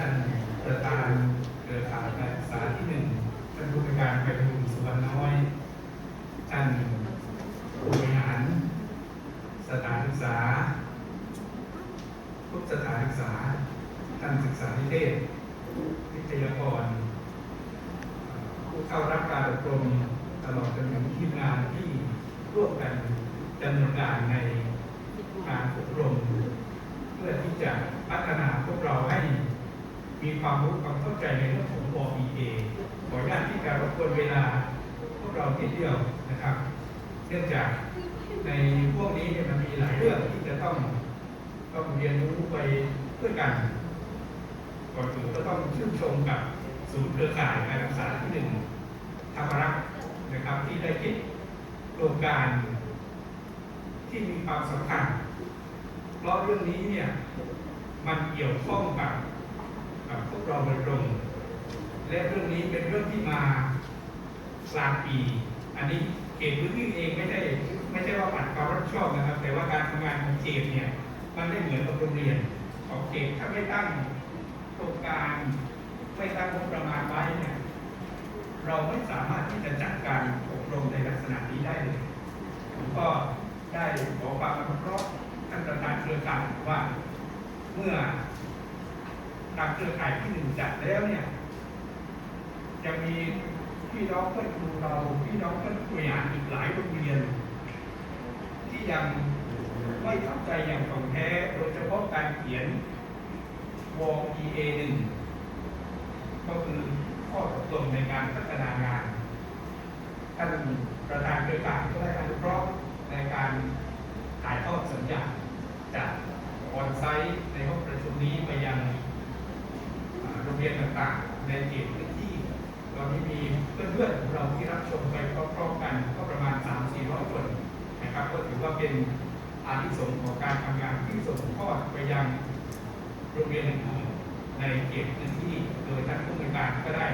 ท่านประธานเครือข่ายการศึกษาที่หนึ่งท่านผู้บริการไปบุญสุวรรณน้อย ท่านผู้บริหาร สถานศึกษาทุกสถานศึกษา ท่านศึกษานิเทศวิทยากร ผู้เข้ารับการอบรมตลอดจนถึงทีมงานที่ร่วมกันดำเนินการในการอบรม เพื่อที่จะพัฒนาพวกเราให้ มีความรู้ความเข้าใจในเรื่องของ OEA ขออนุญาตที่จะรบกวนเวลาพวกเราทีเดียวนะครับ เนื่องจากในพวกนี้เนี่ยมันมีหลายเรื่องที่จะต้องต้องเรียนรู้ไปด้วยกันก่อนอื่นก็ต้องชื่นชมกับศูนย์เครือข่ายการศึกษาที่หนึ่งธรรมรักษ์นะครับที่ได้คิดโครงการที่มีความสำคัญ เพราะเรื่องนี้เนี่ยมันเกี่ยวข้องกับ กับพวกเราโดยตรง และเรื่องนี้เป็นเรื่องที่มากลางปี อันนี้เขตพื้นที่เองไม่ใช่ไม่ใช่ว่าปัดความรับผิดชอบนะครับ แต่ว่าการทำงานของเขตเนี่ยมันไม่เหมือนกับโรงเรียนของเขตถ้าไม่ตั้งโครงการไม่ตั้งงบประมาณไว้เนี่ยเราไม่สามารถที่จะจัดการอบรมในลักษณะนี้ได้เลยผมก็ได้ขอความอนุเคราะห์ท่านประธานเครือข่ายว่าเมื่อ ทางเครือข่ายที่หนึ่งจัดแล้วเนี่ย จะมีพี่น้องเพื่อนครูเราพี่น้องเพื่อนผู้บริหารอีกหลายโรงเรียน ที่ยังไม่เข้าใจอย่างถ่องแท้โดยเฉพาะการเขียนวอ EA หนึ่งก็คือข้อตกลงในการพัฒนางานท่านประธานเครือข่ายก็ได้อนุเคราะห์ในการถ่ายทอดสัญญาจากออนไซต์ในห้องประชุมนี้ไปยังอ่าโรงเรียน ต่างๆ ในเขตพื้นที่ตอนนี้มีเพื่อนๆของเราที่รับชมไปพร้อมๆกันก็ประมาณ 3-400 คนนะครับ ก็ถือว่าเป็นอานิสงส์ของการทำงานที่ส่งทอดไปยังโรงเรียนอื่นในเขตพื้นที่ โดยท่านผู้บริการก็ได้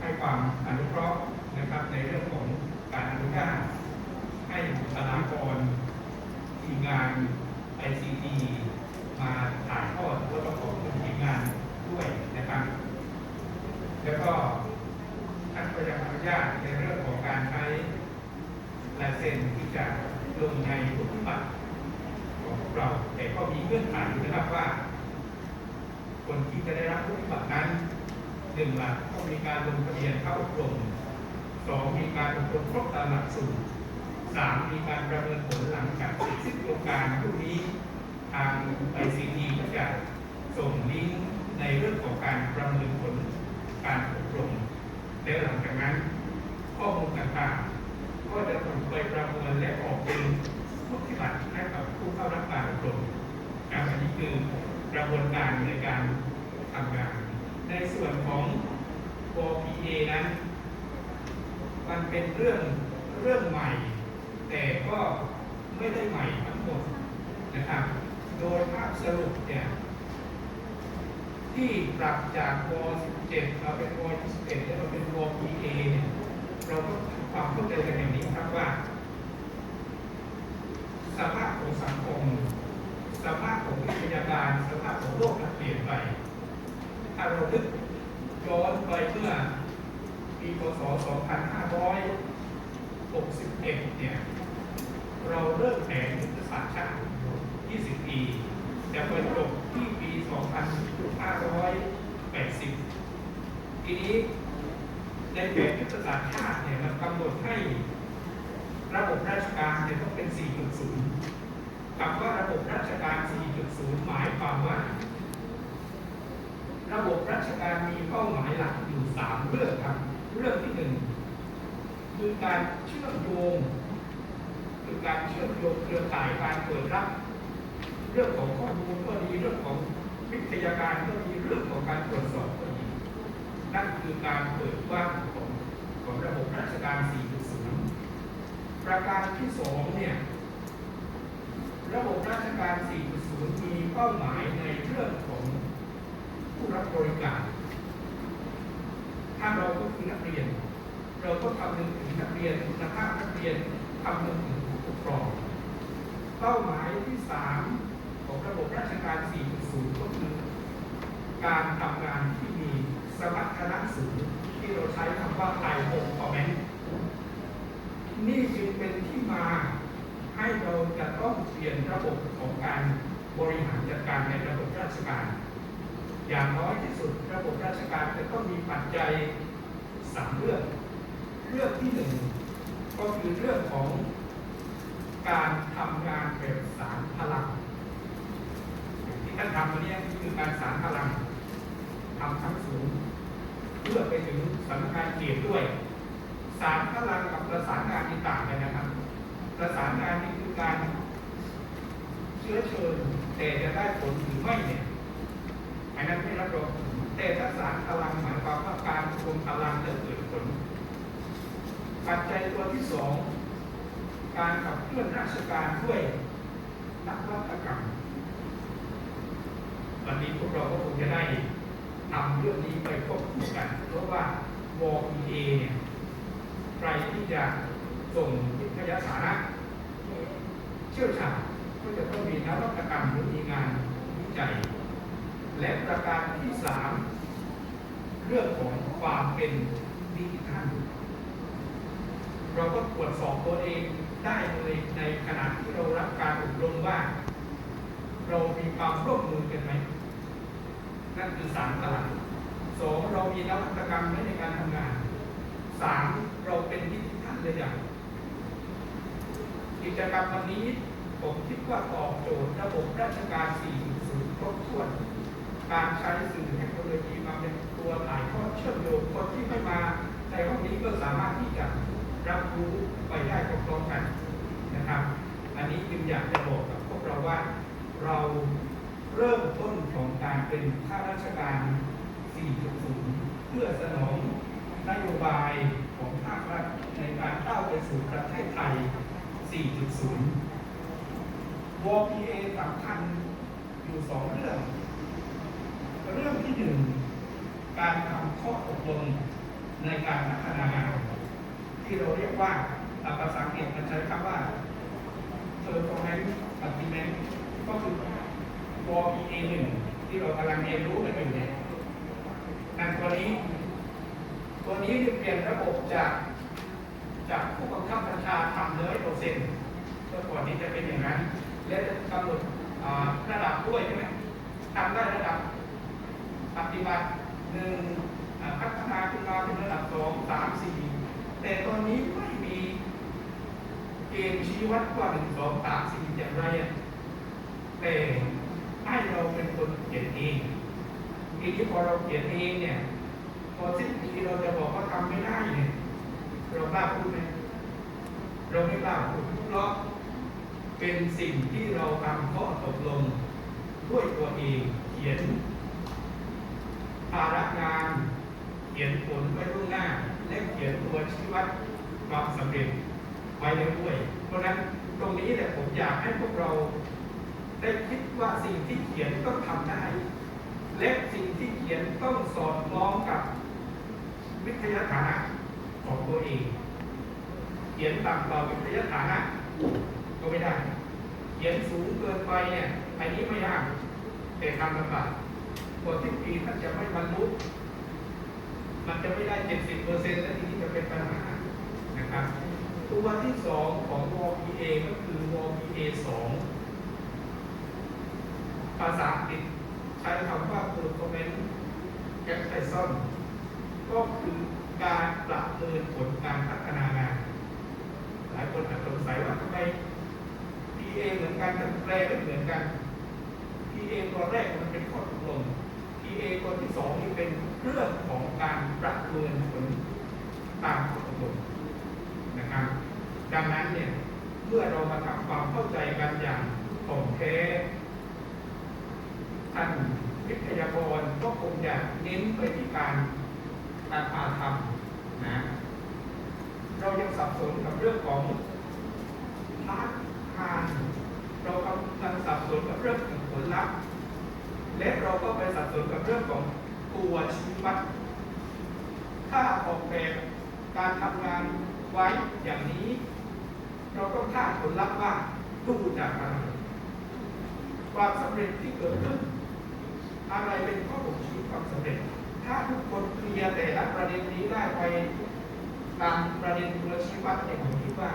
ให้ความอนุเคราะห์นะครับในเรื่องของการอนุญาตให้บุคลากรทีมงาน ICT มาถ่ายทอดแล้วก็ขอบคุณทีมงานด้วยนะครับ แล้วก็ท่านก็ยังอนุญาตในเรื่องของการใช้ลายเซ็นที่จะลงในรูปบัตรของพวกเรา แต่ก็มีเงื่อนไขนะครับว่า คนที่จะได้รับรูปบัตรนั้น หนึ่งหลักต้องมีการลงทะเบียนเข้ากลุ่มสองมีการอบรมครบตามหลักสูตรสามมีการประเมินผลหลังจากเสร็จสิ้นโครงการพวกนี้ ทาง ICT ก็จะส่งลิงก์ในเรื่องของการประเมินผลการอบรมแล้วหลังจากนั้น ข้อมูลต่างๆ ก็จะถูกไปประเมินและออกเป็นผู้ปฏิบัติให้กับผู้เข้ารับการอบรมครับอันนี้คือกระบวนการในการทำงาน ในส่วนของ OPA นั้น มันเป็นเรื่องเรื่องใหม่ แต่ก็ไม่ได้ใหม่ทั้งหมดนะครับ โดยภาพสรุปเนี่ยที่ปรับจากว17เราเป็นว21แล้วเราเป็นว PA เนี่ยเราก็ทำความเข้าใจกันอย่างนี้ครับว่า สภาพของสังคม สภาพของวิทยาการ สภาพของโลกมันเปลี่ยนไป เราลึกย้อนไปเมื่อปีพศ 2561 เนี่ย เราเริ่มแผนยุทธศาสตร์ชาติ 20 ปีจะไปจบที่ปี 2580 ทีนี้ในแผนยุทธศาสตร์ชาติเนี่ยมันกำหนดให้ระบบราชการเนี่ยต้องเป็น 4.0คำว่าระบบราชการ 4.0 หมายความว่า ระบบราชการมีเป้าหมายหลักอยู่ 3 เรื่องครับ เรื่องที่หนึ่งคือการเชื่อมโยง คือการเชื่อมโยงเครือข่ายการเปิดรับ เรื่องของข้อมูลก็ดีเรื่องของวิทยาการก็ดีเรื่องของการตรวจสอบก็ดีนั่นคือการเปิดกว้างของของระบบราชการ 4.0 ประการที่สองเนี่ยระบบราชการ 4.0 มีเป้าหมายในเรื่องของ ผู้รับบริการ ถ้าเราก็คือนักเรียน เราก็คำหนึ่งถึงนักเรียนคุณภาพนักเรียนคำหนึ่งถึงผู้ปกครอง เป้าหมายที่3ของระบบราชการ 4.0 ก็คือ การทำงานที่มีสมรรถนะสูงที่เราใช้คำว่า high performance นี่จึงเป็นที่มาให้เราจะต้องเปลี่ยนระบบของการบริหารจัดการในระบบราชการ อย่างน้อยที่สุดระบบราชการจะต้องมีปัจจัยสามเรื่อง เรื่องที่หนึ่งก็คือเรื่องของการทำงานแบบสารพลังที่ท่านทำวันนี้คือการสารพลังทำทั้งสูงเพื่อไปถึงสำนักงานเขตด้วย สารพลังกับประสานงานนี่ต่างกันนะครับ ประสานงานนี่คือการเชื้อเชิญแต่จะได้ผลหรือไม่เนี่ย อันนั้นไม่รับรองแต่ถ้าสารพลังหมายความว่าการรวมพลังจะเกิดผลปัจจัยตัวที่สองการขับเคลื่อนราชการด้วยนักวัตกรรม วันนี้พวกเราก็คงจะได้ทำเรื่องนี้ไปควบคู่กัน เพราะว่าวอ EA เนี่ยใครที่จะส่งวิทยาสาระเชี่ยวชาญก็จะต้องมีนวัตกรรมหรือมีงานวิจัย และประการที่สามเรื่องของความเป็นดิจิทัลเราก็ตรวจสอบตัวเองได้เลยในขณะที่เรารับการอบรมว่า เรามีความร่วมมือกันไหม นั่นคือสามตลาดสองเรามีนวัตกรรมไหมในการทำงานสามเราเป็นดิจิทัลหรือยังกิจกรรมวันนี้ผมคิดว่าตอบโจทย์ระบบราชการ4.0ครบถ้วน การใช้สื่อเทคโนโลยีมาเป็นตัวถ่ายทอดเชื่อมโยงคนที่ไม่มาในห้องนี้ก็สามารถที่จะรับรู้ไปได้พร้อมๆกันนะครับ อันนี้จึงอยากจะบอกกับพวกเราว่าเราเริ่มต้นของการเป็นข้าราชการ 4.0 เพื่อสนองนโยบายของภาครัฐในการก้าวไปสู่ประเทศไทย 4.0ว PA สำคัญอยู่สองเรื่อง เรื่องที่หนึ่งการทำข้อตกลงในการพัฒนางานที่เราเรียกว่าภาษาอังกฤษมันใช้คำว่า performance agreement ก็คือว PA หนึ่งที่เรากำลังเรียนรู้กันอยู่เนี่ยนั่นตัวนี้ ตัวนี้เนี่ยเปลี่ยนระบบจากจากผู้บังคับบัญชาทำร้อยเปอร์เซ็นต์เมื่อก่อนนี้จะเป็นอย่างนั้น และกำหนดอ่าระดับด้วยใช่ไหมทำได้ระดับ ปฏิบัติหนึ่งพัฒนาขึ้นมาเป็นระดับสองสามสี่แต่ตอนนี้ไม่มีเกณฑ์ชี้วัดว่าหนึ่งสองสามสี่อย่างไรอะแต่ให้เราเป็นคนเขียนเองทีนี้พอเราเขียนเองเนี่ยพอสิ้นปีเราจะบอกว่าทำไม่ได้เนี่ยเรากล้าพูดไหมเราไม่กล้าพูดเพราะเป็นสิ่งที่เราทำข้อตกลงด้วยตัวเองเขียน ภาระงาน เขียนผลไว้ล่วงหน้า และเขียนตัวชี้วัดความสำเร็จไว้แล้วด้วย เพราะฉะนั้นตรงนี้แหละผมอยากให้พวกเราได้คิดว่าสิ่งที่เขียนต้องทำได้ และสิ่งที่เขียนต้องสอดคล้องกับวิทยาฐานะของตัวเอง เขียนต่ำกว่าวิทยาฐานะก็ไม่ได้ เขียนสูงเกินไปเนี่ยอันนี้ไม่ยากแต่ทำลำบาก กว่าที่ปีท่านจะไม่บรรลุมันจะไม่ได้เจ็ดสิบเปอร์เซ็นต์แล้วทีนี้จะเป็นปัญหานะครับ ตัวที่สองของวอ PA ก็คือวอ PA สองภาษาอังกฤษใช้คำว่า performance appraisal ก็คือการประเมินผลการพัฒนางาน หลายคนอาจสงสัยว่าทำไม PA เหมือนกันแต่แปลไม่เหมือนกัน PA ตัวแรกมันเป็นข้อตกลง PA ตัวที่สองนี่เป็นเรื่องของการประเมินผลตามข้อตกลงนะครับ ดังนั้นเนี่ยเมื่อเรามาทำความเข้าใจกันอย่างถ่องแท้ท่านวิทยากรก็คงจะเน้นไปที่การการพาทำนะเรายังสับสนกับเรื่องของพาร์ททานเรากำลังสับสนกับเรื่องของผลลัพธ์ และเราก็ไปสับสนกับเรื่องของตัวชี้วัดถ้าออกแบบการทำงานไว้อย่างนี้ เราต้องคาดผลลัพธ์ว่าดูจากอะไรความสำเร็จที่เกิดขึ้น อะไรเป็นข้อบ่งชี้ความสำเร็จ ถ้าทุกคนเคลียร์แต่ละประเด็นนี้ได้ไปตามประเด็นตัวชี้วัดเนี่ยผมคิดว่า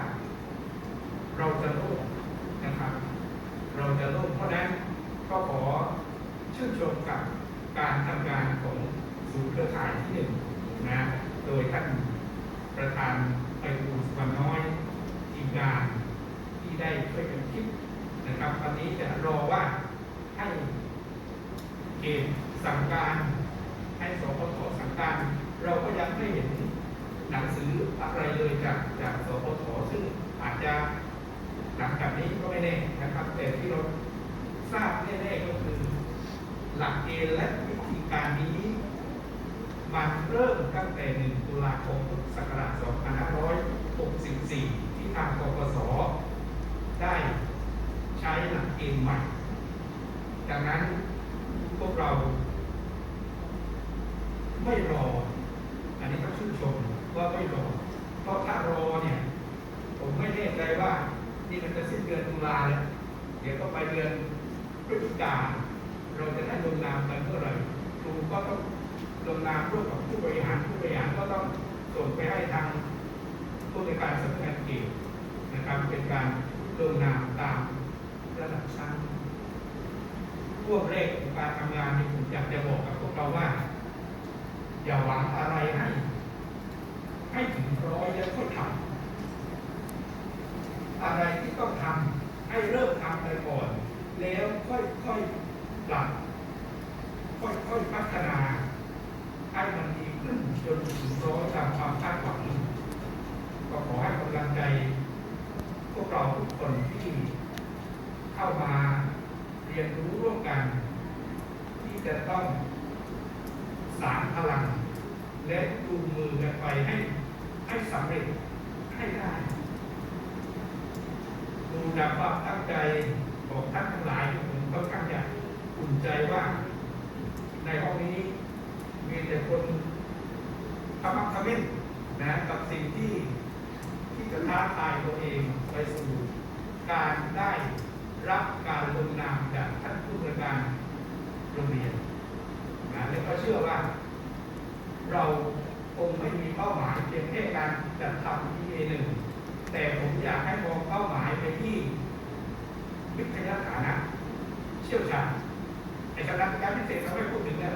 เราจะโล่งนะครับ เราจะโล่งเพราะฉะนั้นก็ขอ ชื่นชมกับการทำงานของศูนย์เครือข่ายที่หนึ่งนะโดยท่านประธานไปบูสุวรรณน้อยทีมงานที่ได้ช่วยกันคิดนะครับวันนี้จะรอว่าให้เกณฑ์สั่งการ ให้สปทสั่งการ เราก็ยังไม่เห็นหนังสืออะไรเลยจากจากสปทซึ่งอาจจะหลังจากนี้ก็ไม่แน่นะครับ แต่ที่เราทราบแน่ๆก็คือ หลักเกณฑ์และวิธีการนี้ มันเริ่มตั้งแต่ 1 ตุลาคมพุทธศักราช 2564 ที่ทางกกสได้ใช้หลักเกณฑ์ใหม่ ดังนั้นพวกเราไม่รอ อันนี้ต้องชื่นชมว่าไม่รอ เพราะถ้ารอเนี่ย ผมไม่แน่ใจว่า นี่มันจะสิ้นเดือนตุลาแล้วเดี๋ยวก็ไปเดือนพฤศจิกาเราจะได้ลงนามกันเมื่อไหร่ครูก็ต้องลงนามร่วมกับผู้บริหารผู้บริหารก็ต้องส่งไปให้ทางผู้ในการสำนักงานเขต นะครับเป็นการลงนามตามระดับชั้นพวกแรกของการทำงานนี่ผมอยากจะบอกกับพวกเราว่า อย่าหวังอะไรให้ให้ถึงร้อยแล้วค่อยทำอะไรที่ต้องทำให้เริ่มทำไปก่อน แล้วค่อยๆปรับค่อยๆพัฒนาให้มันดีขึ้นจนถึงร้อยตามความคาดหวังก็ขอให้กำลังใจ พวกเราทุกคนที่เข้ามาเรียนรู้ร่วมกัน ที่ จะต้องสารพลัง และจูมือกันไปให้ให้สำเร็จให้ได้ดูจากความตั้งใจของท่านทั้งหลายผมก็ข้างจอุ่นใจว่า ในห้องนี้มีแต่คนทำมักทำเม่นนะกับสิ่งที่ที่จะท้าทายตัวเองไปสู่การได้รับการลงนามจากท่านผู้บริการ โรงเรียนนะและก็เชื่อว่า เราคงไม่มีเป้าหมายเพียงแค่การจัดทำ PA หนึ่งแต่ผมอยากให้มองเป้าหมายไปที่วิทยาฐานะเชี่ยวชาญไอ้ชำนาญการพิเศษเราไม่พูดถึงเนี่ย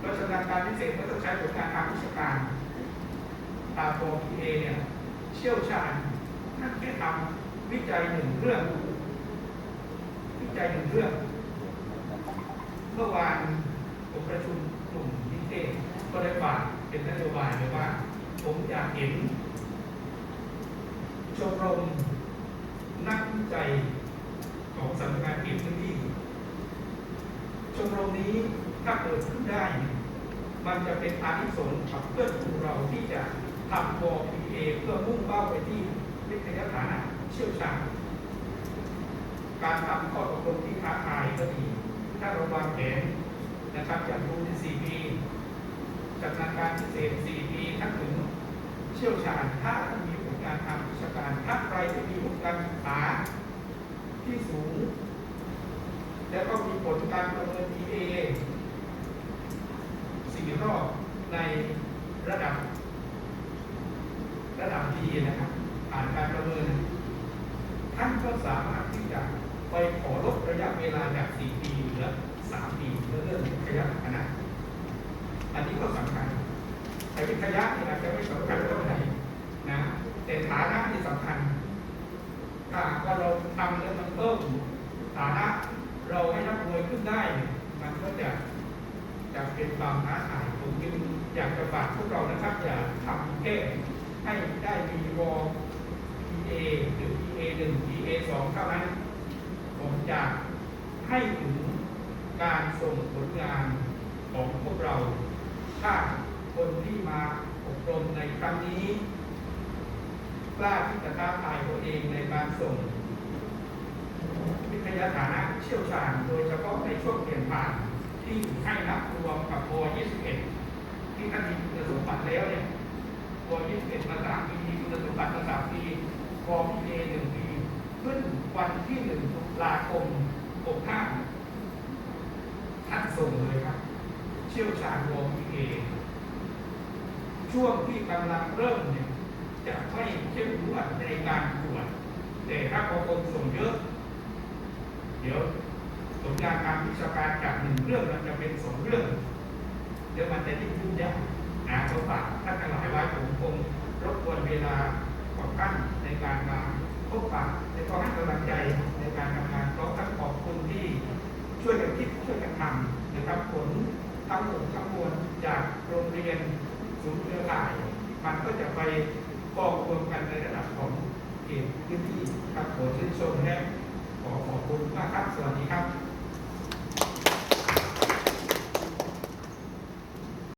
เราะชำนาญการพิเศษก็ต้องใช้ผลงานทางวิชาการตาโปร PA เนี่ยเชี่ยวชาญนั่นแค่ทำวิจัยหนึ่งเรื่อง วิจัยหนึ่งเรื่อง มื่อวานผมประชุมกลุ่มนิเทศก็ได้ฝากเป็นนโยบายเลยว่า ผมอยากเห็น ชมรมนักวิจัยของสำนักงานเขตพื้นที่ชมรมนี้ถ้าเกิดขึ้นได้ มันจะเป็นอานิสงส์กับเพื่อนของเราที่จะทำบอ PA เพื่อมุ่งเป้าไปที่วิทยาฐานะเชี่ยวชาญการทำข้อตกลงที่ท้าทายก็ดี ถ้าเราวางแผนนะครับอย่างดูใน4ปีจัดงานการพิเศษ 4 ปีถ้าถึงเชี่ยวชาญถ้ามีผลงานทางวิชาการถ้าใครที่มีผลการศึกษาที่สูง แล้วก็มีผลการประเมิน PA สี่รอบในระดับ ระดับดีนะครับผ่านการประเมินท่านก็สามารถที่จะ ไปขอลดระยะเวลาจาก 4 ปีเหลือ 3 ปีเพื่อเรื่องระยะคณะอันนี้ก็สำคัญแต่วิทยาเนี่ยอาจจะไม่สำคัญเท่าไหร่นะแต่ฐานะที่สำคัญถ้าหากว่าเราทำแล้วมันเพิ่มฐานะเราให้นักมวยขึ้นได้ มันก็จะจะเป็นความท้าทายผมจึงอยากจะฝากพวกเรานะครับอย่าทำแค่ให้ได้มีวอ PA หรือ PA หนึ่ง PA สองเท่านั้น ผมอยากให้ถึงการส่งผลงานของพวกเรา ถ้าคนที่มาอบรมในครั้งนี้กล้าที่จะท้าทายตัวเองในการส่งวิทยาฐานะเชี่ยวชาญโดยเฉพาะในช่วงเปลี่ยนผ่านที่ให้นับรวมกับโอ21 ที่ท่านมีคุณสมบัติแล้วเนี่ยโอ21มาสามปีมีคุณสมบัติมาสามปีกอพีเอหนึ่งปี ขึ้นวันที่หนึ่งตุลาคม65ท่านส่งเลยครับ เชี่ยวชาญวงเอช่วงที่กำลังเริ่มเนี่ยจะไม่เข้มงวดในการตรวจแต่ถ้าพอคนส่งเยอะ เดี๋ยวผลงานการวิชาการจากหนึ่งเรื่องมันจะเป็นสองเรื่อง เดี๋ยวมันจะยิ่งยุ่งยากนะเพราะว่าท่านทั้งหลายไว้ผมคงรบกวนเวลาของท่านในการมา พบปะในก็ให้กำลังใจในการทำงานพร้อมทั้งขอบคุณที่ช่วยกันคิดช่วยกันทำนะครับผลทั้งหมดทั้งมวลจากโรงเรียนศูนย์เครือข่าย มันก็จะไปกองรวมกันในระดับของเขตพื้นที่ครับขอชื่นชมและขอขอบคุณมากครับสวัสดีครับ